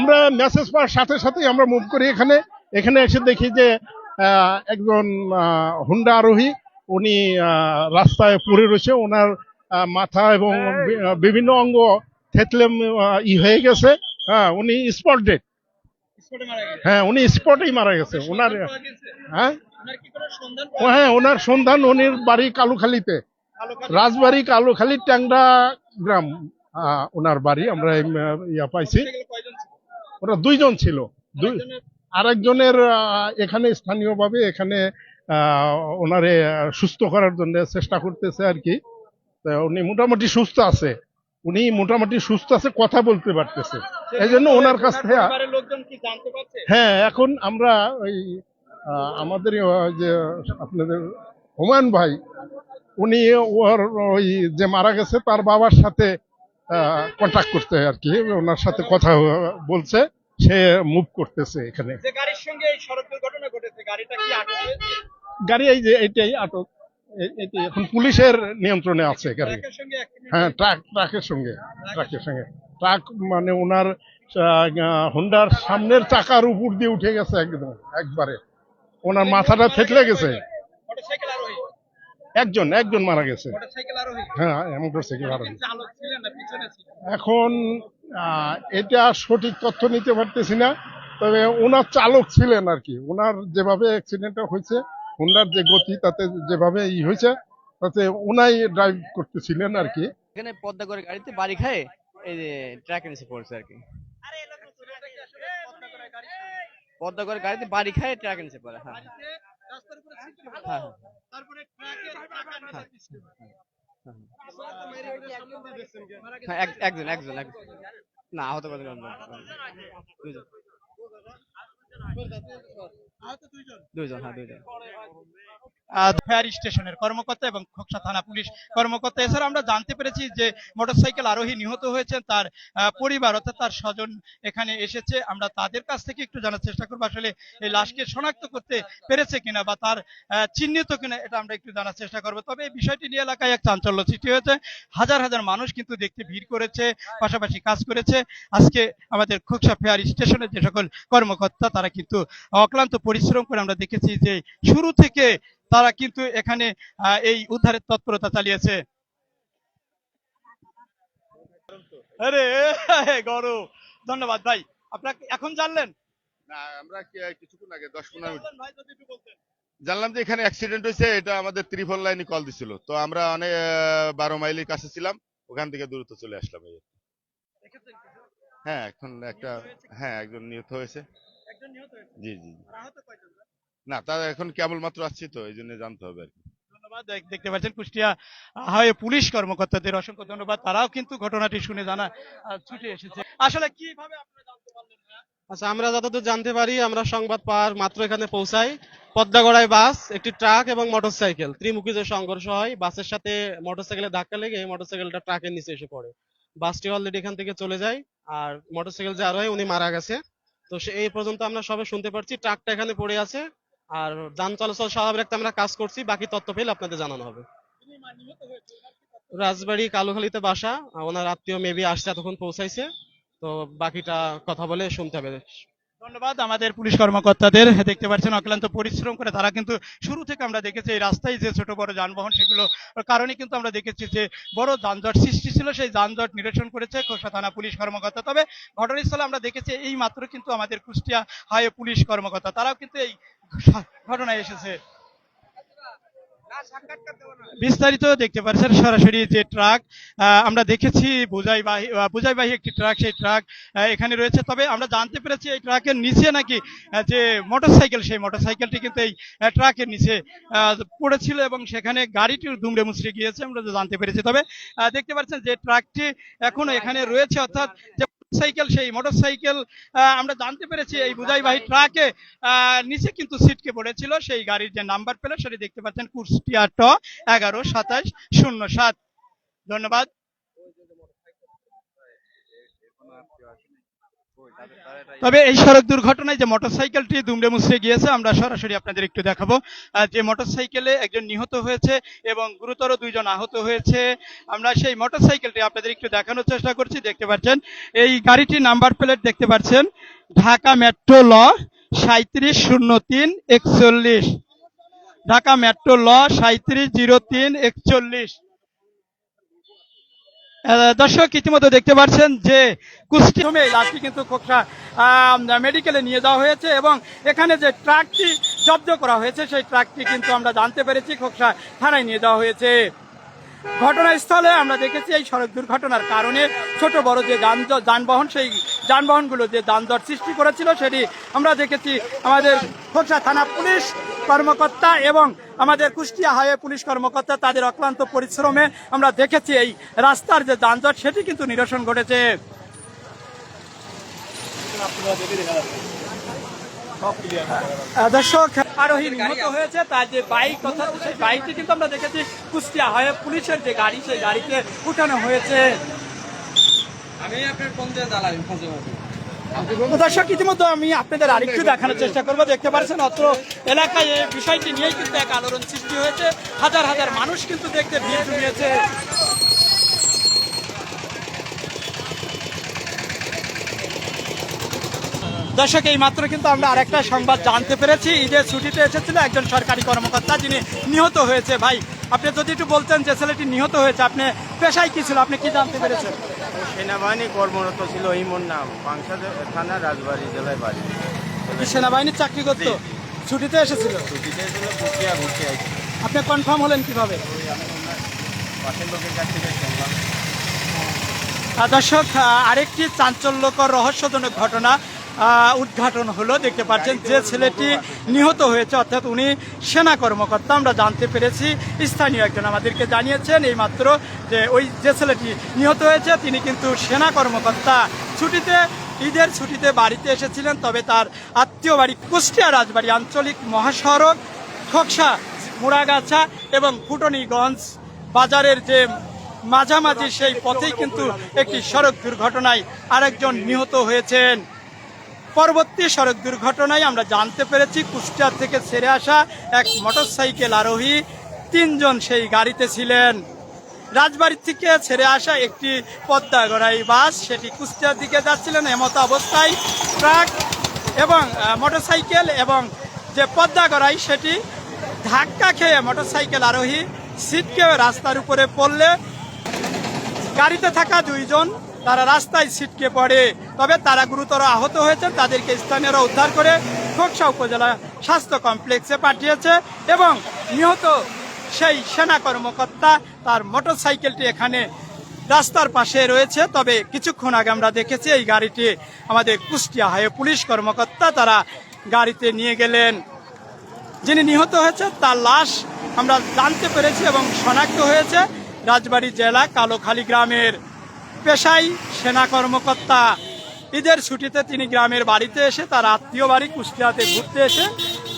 আমরা মেসেজ পাওয়ার সাথে সাথেই আমরা মুভ করি। এখানে এখানে এসে দেখি যে একজন হুন্ডা আরোহী, উনি রাস্তায় পড়ে রয়েছে। ওনার মাথা এবং বিভিন্ন অঙ্গ থেতলে ই হয়ে গেছে। হ্যাঁ উনি স্পট ডেট হ্যাঁ উনি স্পটেই মারা গেছে। ওনার হ্যাঁ? হ্যাঁ ওনার সন্ধান উনির বাড়ি কালুখালিতে। রাজবাড়ি কালুখালী ট্যাংরা গ্রাম। ওনার বাড়ি, আমরা ইয়া পাইছি। ওরা দুইজন ছিল। দুই আরেকজনের এখানে স্থানীয়ভাবে এখানে ওনারে সুস্থ করার জন্য চেষ্টা করতেছে আর কি। উনি মোটামুটি সুস্থ আছে। উনি মোটামুটি সুস্থ আছে কথা বলতে পারতেছে। এই জন্য ওনার কাছ থেকে জানতে পারছে? হ্যাঁ এখন আমরা ওই আমাদের যে আপনাদের হুমায়ুন ভাই উনি ওর ওই যে মারা গেছে তার বাবার সাথে কন্ট্যাক্ট করতে আর কি ওনার সাথে কথা বলছে সে মুভ করতেছে এখানে। গাড়ি এই যে এটাই আটক এখন পুলিশের নিয়ন্ত্রণে আছে গাড়ি। হ্যাঁ ট্রাক ট্রাকের সঙ্গে ট্রাকের সঙ্গে। ট্রাক মানে ওনার হুন্ডার সামনের চাকার উপর দিয়ে উঠে গেছে একদম একবারে। ওনার মাথাটা থেতলে গেছে। একজন একজন মারা গেছে। হ্যাঁ মোটরসাইকেল ছিলেন এখন এটা সঠিক তথ্য নিতে পারতেছি না তবে ওনার চালক ছিলেন আর কি। ওনার যেভাবে অ্যাক্সিডেন্টটা হয়েছে হুন্ডার যে গতি তাতে যেভাবে ই হয়েছে তাতে ওনাই ড্রাইভ করতেছিলেন আর কি। এখানে পদ্মা করে গাড়িতে বাড়ি খায় এই যে ট্রাকে নিচে পড়ছে আর কি। পদ্মা করে গাড়িতে বাড়ি খায় হ্যাঁ। হ্যাঁ হ্যাঁ। ট্রাকের নিচে পড়ে। হ্যাঁ একজন একজন একজন। না আহত আহত দুইজন। দুইজন হ্যাঁ দুইজন। ফায়ার স্টেশনের কর্মকর্তা এবং খোকসা থানা পুলিশ কর্মকর্তা। এছাড়া আমরা জানতে পেরেছি যে মোটরসাইকেল আরোহী নিহত হয়েছেন তার পরিবার অর্থাৎ তার স্বজন এখানে এসেছে। আমরা তাদের কাছ থেকে একটু জানার চেষ্টা করব আসলে এই লাশকে শনাক্ত করতে পেরেছে কিনা বা তার চিহ্নিত কিনা এটা আমরা একটু জানার চেষ্টা করব। তবে এই বিষয়টি নিয়ে এলাকায় এক চাঞ্চল্য সৃষ্টি হয়েছে। হাজার হাজার মানুষ কিন্তু দেখতে ভিড় করেছে, পাশাপাশি কাজ করেছে। আজকে আমাদের খোকসা ফেয়ার স্টেশনের যে সকল কর্মকর্তা, তারা কিন্তু অক্লান্ত পরিশ্রম করে আমরা দেখেছি যে শুরু থেকে তারা কিন্তু এখানে এই উদ্ধারের তৎপরতা চালিয়েছে। আরে ধন্যবাদ ভাই। আপনাকে এখন জানলেন? না আমরা কিছুক্ষণ আগে দশ পনেরো মিনিট। ভাই যদি একটু বলতেন। জানলাম যে এখানে অ্যাক্সিডেন্ট হয়েছে এটা আমাদের ত্রিফল লাইনে কল দিছিল। তো আমরা অনেক বারো মাইলের কাছে ছিলাম ওখান থেকে দ্রুত চলে আসলাম এই হ্যাঁ এখন একটা হ্যাঁ একজন নিহত হয়েছে। একজন নিহত হয়েছে। জি জি আর? না তার এখন কেবলমাত্র আসছি তো এই জন্য জানতে হবে আর কি। ধন্যবাদ দেখতে পাচ্ছেন কুষ্টিয়া হাওয়ে পুলিশ কর্মকর্তাদের অসংখ্য ধন্যবাদ তারাও কিন্তু ঘটনাটি শুনে জানা ছুটে এসেছে। আসলে কীভাবে আপনারা জানতে পারলেন আচ্ছা আমরা যতদূর জানতে পারি আমরা সংবাদ পাওয়ার মাত্র এখানে পৌঁছাই। পদ্মাগড়ায় বাস একটি ট্রাক এবং মোটরসাইকেল। ত্রিমুখী যে সংঘর্ষ হয় বাসের সাথে মোটরসাইকেলে ধাক্কা লেগে এই মোটরসাইকেলটা ট্রাকের নিচে এসে পড়ে। বাসটি অলরেডি এখান থেকে চলে যায় আর মোটরসাইকেল যে আরোহী উনি মারা গেছে। তো সে এই পর্যন্ত আমরা সবাই শুনতে পারছি ট্রাকটা এখানে পড়ে আছে। আর যান চলাচল স্বাভাবিক রাখতে আমরা কাজ করছি, বাকি তথ্য পেলে আপনাদের জানানো হবে। রাজবাড়ি কালুখালীতে বাসা, ওনার আত্মীয় মেবি আসছে এতক্ষণ পৌঁছাইছে, তো বাকিটা কথা বলে শুনতে হবে। ধন্যবাদ। আমাদের পুলিশ কর্মকর্তাদের দেখতে পাচ্ছেন অক্লান্ত পরিশ্রম করে তারা কিন্তু শুরু থেকে আমরা দেখেছি এই রাস্তায় যে ছোট বড় যানবাহন সেগুলো কারণে কিন্তু আমরা দেখেছি যে বড় যানজট সৃষ্টি ছিল। সেই যানজট নিরসন করেছে খোসা থানা পুলিশ কর্মকর্তা। তবে ঘটনাস্থলে আমরা দেখেছি এই মাত্র কিন্তু আমাদের কুষ্টিয়া হাইওয়ে পুলিশ কর্মকর্তা, তারাও কিন্তু এই ঘটনায় এসেছে। বিস্তারিত দেখতে পাচ্ছেন সরাসরি যে ট্রাক আমরা দেখেছি বোঝাইবাহী বোঝাইবাহী একটি ট্রাক, সেই ট্রাক এখানে রয়েছে। তবে আমরা জানতে পেরেছি এই ট্রাকের নিচে নাকি যে মোটরসাইকেল, সেই মোটরসাইকেলটি কিন্তু এই ট্রাকের নিচে পড়েছিল এবং সেখানে গাড়িটির দুমড়ে মুচড়ে গিয়েছে, আমরা জানতে পেরেছি। তবে দেখতে পাচ্ছেন যে ট্রাকটি এখনও এখানে রয়েছে, অর্থাৎ সাইকেল সেই মোটরসাইকেল আহ, আমরা জানতে পেরেছি এই বুঝাইবাহী ট্রাকে নিচে কিন্তু সিটকে পড়েছিল সেই গাড়ির যে নাম্বার পেল সেটি দেখতে পাচ্ছেন কুষ্টিয়া ট এগারো সাতাশ শূন্য সাত। ধন্যবাদ। তবে এই সড়ক দুর্ঘটনায় যে মোটরসাইকেলটি দুমড়ে মুচড়ে গিয়েছে, আমরা সরাসরি আপনাদের একটু দেখাবো। যে মোটরসাইকেলে একজন নিহত হয়েছে এবং গুরুতর দুইজন আহত হয়েছে, আমরা সেই মোটরসাইকেলটি আপনাদের একটু দেখানোর চেষ্টা করছি। দেখতে পাচ্ছেন, এই গাড়িটির নাম্বার প্লেট দেখতে পাচ্ছেন, ঢাকা মেট্রো ল সাঁত্রিশ শূন্য তিন একচল্লিশ। ঢাকা মেট্রো ল সাঁত্রিশ জিরো তিন একচল্লিশ। দর্শক, ইতিমধ্যে দেখতে পাচ্ছেন যে কুষ্টি হোমে এই লাশটি কিন্তু খোকসা মেডিকেলে নিয়ে যাওয়া হয়েছে এবং এখানে যে ট্রাকটি জব্দ করা হয়েছে, সেই ট্রাকটি কিন্তু আমরা জানতে পেরেছি, খোকসা থানায় নিয়ে যাওয়া হয়েছে। ঘটনাস্থলে আমরা দেখেছি এই সড়ক দুর্ঘটনার কারণে ছোট বড় যে যান যানবাহন, সেই যানবাহনগুলো যে যানজট সৃষ্টি করেছিল সেটি আমরা দেখেছি। আমাদের খোকসা থানা পুলিশ কর্মকর্তা এবং আমাদের কুষ্টিয়া হাইওয়ে পুলিশ কর্মকর্তা তাদের অক্লান্ত পরিশ্রমে আমরা দেখেছি এই রাস্তার যে যানজট, সেটি কিন্তু নিরসন ঘটেছে। দর্শক আরোহী নিহত হয়েছে, তার যে বাইক তথা সেই বাইকটি কিন্তু আমরা দেখেছি কুষ্টিয়া হাইওয়ে পুলিশের যে গাড়ি, সেই গাড়িতে উঠানো হয়েছে। দর্শক, ইতিমধ্যে আমি আপনাদের আরেকটু দেখানোর চেষ্টা করব। দেখতে পাচ্ছেন, অত্র এলাকায় এই বিষয়টি নিয়েই কিন্তু এক আলোড়ন সৃষ্টি হয়েছে। হাজার হাজার মানুষ কিন্তু দেখতে ভিড় জমিয়েছে। দর্শক, এই মাত্র কিন্তু আমরা আরেকটা সংবাদ জানতে পেরেছি। ঈদের ছুটিতে এসেছিল একজন সরকারি কর্মকর্তা, যিনি নিহত হয়েছে। ভাই আপনি যদি একটু বলতেন যে ছেলেটি নিহত হয়েছে আপনি পেশায় কি ছিল? আপনি কি জানতে পেরেছেন? সেনাবাহিনী কর্মরত ছিল ইমন নাম পাংশা থানা রাজবাড়ী জেলায় বাড়ি। সেনাবাহিনীর চাকরি করতো? ছুটিতে এসেছিল? ছুটিতে ঘুরতে আপনি কনফার্ম হলেন কীভাবে? পাশের লোকের কাছ থেকে দর্শক আরেকটি চাঞ্চল্যকর রহস্যজনক ঘটনা উদ্ঘাটন হলো, দেখতে পাচ্ছেন যে ছেলেটি নিহত হয়েছে, অর্থাৎ উনি সেনা কর্মকর্তা, আমরা জানতে পেরেছি। স্থানীয় একজন আমাদেরকে জানিয়েছেন এই মাত্র যে ওই যে ছেলেটি নিহত হয়েছে, তিনি কিন্তু সেনা কর্মকর্তা। ছুটিতে, ঈদের ছুটিতে বাড়িতে এসেছিলেন, তবে তার আত্মীয় বাড়ি কুষ্টিয়া রাজবাড়ি আঞ্চলিক মহাসড়ক, খোকসা, মুড়াগাছা এবং ফুটনিগঞ্জ বাজারের যে মাঝামাঝি সেই পথেই কিন্তু একটি সড়ক দুর্ঘটনায় আরেকজন নিহত হয়েছেন। পরবর্তী সড়ক দুর্ঘটনায় আমরা জানতে পেরেছি কুষ্টিয়া থেকে ছেড়ে আসা এক মোটরসাইকেল আরোহী তিনজন সেই গাড়িতে ছিলেন। রাজবাড়ি থেকে ছেড়ে আসা একটি পদ্মা গড়াই বাস, সেটি কুষ্টিয়ার দিকে যাচ্ছিলেন এমত অবস্থায় ট্রাক এবং মোটরসাইকেল এবং যে পদ্মা গড়াই সেটি ধাক্কা খেয়ে মোটরসাইকেল আরোহী সিটকে রাস্তার উপরে পড়লে গাড়িতে থাকা দুইজন তারা রাস্তায় ছিটকে পড়ে। তবে তারা গুরুতর আহত হয়েছেন, তাদেরকে স্থানীয়রা উদ্ধার করে খোকসা উপজেলা স্বাস্থ্য কমপ্লেক্সে পাঠিয়েছে এবং নিহত সেই সেনা কর্মকর্তা তার মোটরসাইকেলটি এখানে রাস্তার পাশে রয়েছে। তবে কিছুক্ষণ আগে আমরা দেখেছি এই গাড়িটি আমাদের কুষ্টিয়া হাইওয়ে পুলিশ কর্মকর্তা তারা গাড়িতে নিয়ে গেলেন। যিনি নিহত হয়েছে, তার লাশ আমরা জানতে পেরেছি এবং শনাক্ত হয়েছে রাজবাড়ী জেলা কালোখালী গ্রামের। পেশাই সেনা কর্মকর্তা। ঈদের ছুটিতে তিনি গ্রামের বাড়িতে এসে তার আত্মীয় বাড়ি কুষ্টিয়াতে ঘুরতে এসে